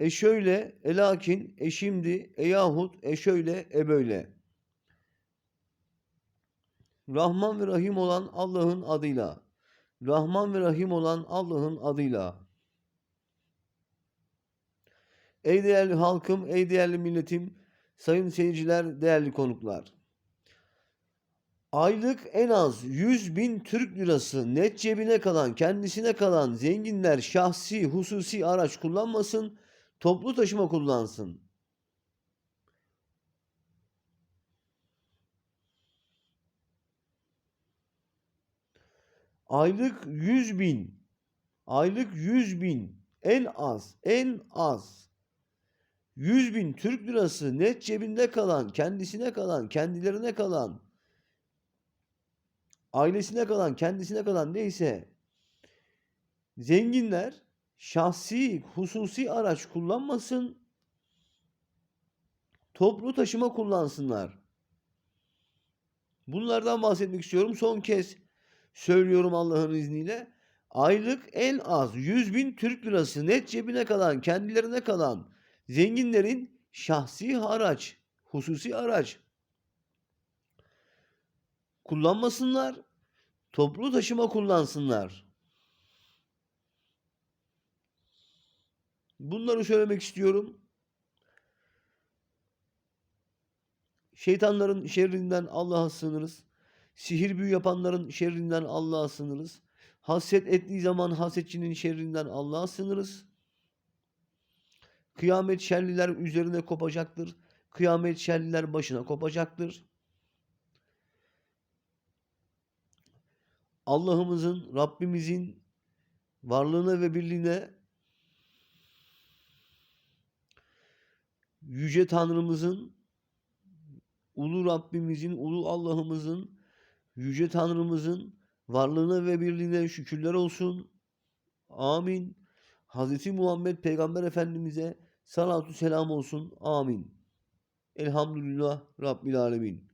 e şöyle, e lakin, e şimdi, e yahut, e şöyle, e böyle. Rahman ve Rahim olan Allah'ın adıyla. Rahman ve Rahim olan Allah'ın adıyla. Ey değerli halkım, ey değerli milletim, sayın seyirciler, değerli konuklar. Aylık en az 100 bin Türk lirası net cebine kalan, kendisine kalan zenginler şahsi, hususi araç kullanmasın, toplu taşıma kullansın. Aylık 100 bin, aylık 100 bin, en az, en az 100 bin Türk lirası net cebinde kalan, kendisine kalan, kendilerine kalan, ailesine kalan, kendisine kalan neyse zenginler şahsi, hususi araç kullanmasın, toplu taşıma kullansınlar. Bunlardan bahsetmek istiyorum. Son kez söylüyorum Allah'ın izniyle. Aylık en az 100 bin Türk lirası net cebine kalan, kendilerine kalan zenginlerin şahsi araç, hususi araç kullanmasınlar, toplu taşıma kullansınlar. Bunları söylemek istiyorum. Şeytanların şerrinden Allah'a sığınırız. Sihir büyü yapanların şerrinden Allah'a sığınırız. Haset ettiği zaman hasetçinin şerrinden Allah'a sığınırız. Kıyamet şerliler üzerine kopacaktır. Kıyamet şerliler başına kopacaktır. Allah'ımızın, Rabbimizin varlığına ve birliğine Yüce Tanrımızın, Ulu Rabbimizin, Ulu Allah'ımızın, Yüce Tanrımızın varlığına ve birliğine şükürler olsun. Amin. Hazreti Muhammed Peygamber Efendimiz'e salatu selam olsun. Amin. Elhamdülillah Rabbil Alemin.